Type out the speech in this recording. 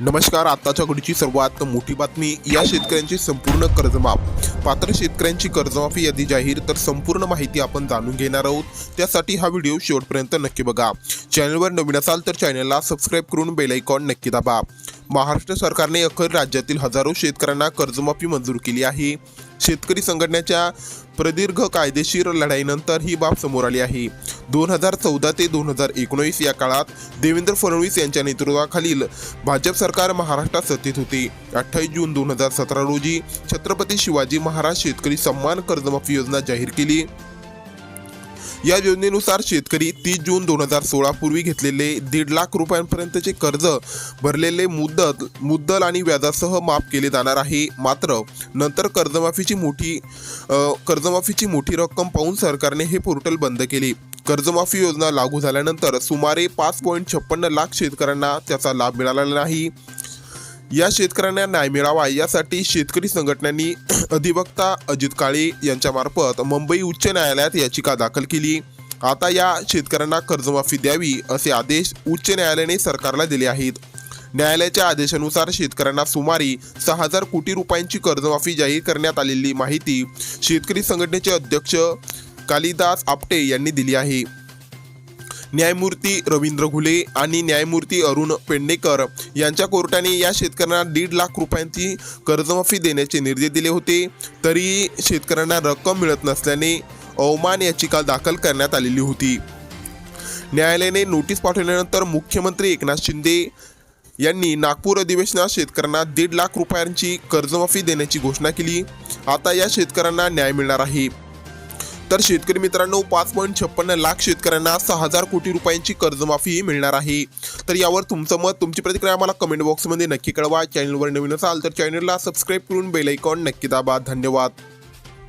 नमस्कार आताच्या घडीची सर्वात मोठी बातमी या शेतकऱ्यांची संपूर्ण कर्जमाफ. पात्र शेतकऱ्यांची कर्जमाफी यादी जाहीर तर संपूर्ण माहिती आपण जाणून घेणार आहोत. त्यासाठी हा व्हिडिओ शेवटपर्यंत नक्की बघा. चॅनलवर नवीन असाल तर चॅनलला सबस्क्राईब करून बेलायकॉन नक्की दाबा. महाराष्ट्र सरकारने अखेर राज्यातील हजारो शेतकऱ्यांना कर्जमाफी मंजूर केली आहे. शेतकरी संघटनेच्या प्रदीर्घ कायदेशीर लढाईनंतर ही बाब समोर आली आहे. दोन हजार चौदा ते दोन हजार एकोणीस या काळात देवेंद्र फडणवीस यांच्या नेतृत्वाखालील भाजप सरकार महाराष्ट्रात सत्तेत होते. अठ्ठावीस जून दोन हजार सतरा रोजी छत्रपती शिवाजी महाराज शेतकरी सन्मान कर्जमाफी योजना जाहीर केली. या योजनेनुसार शेतकरी तीस जून दोन हजार सोळा पूर्वी घेतलेले दीड लाख रुपयांपर्यंतचे कर्ज भरलेले मुद्दत मुद्दल आणि व्याजासह माफ केले जाणार आहे. मात्र नंतर कर्जमाफीची मोठी कर्जमाफीची मोठी रक्कम पाहून सरकारने हे पोर्टल बंद केले. कर्जमाफी योजना लागू झाल्यानंतर सुमारे पाच पॉईंट छप्पन्न लाख शेतकऱ्यांना त्याचा लाभ मिळाला नाही. या शेतकऱ्यांना न्याय मिळावा यासाठी शेतकरी संघटनांनी अधिवक्ता अजित काळे यांच्यामार्फत मुंबई उच्च न्यायालयात याचिका दाखल केली. आता या शेतकऱ्यांना कर्जमाफी द्यावी असे आदेश उच्च न्यायालयाने सरकारला दिले आहेत. न्यायालयाच्या आदेशानुसार शेतकऱ्यांना सुमारे सहा हजार कोटी रुपयांची कर्जमाफी जाहीर करण्यात आलेली माहिती शेतकरी संघटनेचे अध्यक्ष कालिदास आपटे यांनी दिली आहे. न्यायमूर्ती रवींद्र घुले आणि न्यायमूर्ती अरुण पेडणेकर यांच्या कोर्टाने या शेतकऱ्यांना दीड लाख रुपयांची कर्जमाफी देण्याचे निर्देश दिले होते. तरी शेतकऱ्यांना रक्कम मिळत नसल्याने अवमान याचिका दाखल करण्यात आलेली होती. न्यायालयाने नोटीस पाठवल्यानंतर मुख्यमंत्री एकनाथ शिंदे यांनी नागपूर अधिवेशनात शेतकऱ्यांना दीड लाख रुपयांची कर्जमाफी देण्याची घोषणा केली. आता या शेतकऱ्यांना न्याय मिळणार आहे. तर शेतकरी मित्रांनो पाच पॉईंट छप्पन्न लाख शेतकऱ्यांना सहा हजार कोटी रुपयांची कर्जमाफी मिळणार आहे. तर यावर तुमचं मत तुमची प्रतिक्रिया मला कमेंट बॉक्समध्ये नक्की कळवा. चॅनलवर नवीन असाल तर चॅनलला सबस्क्राईब करून बेल आयकॉन नक्की दाबा. धन्यवाद.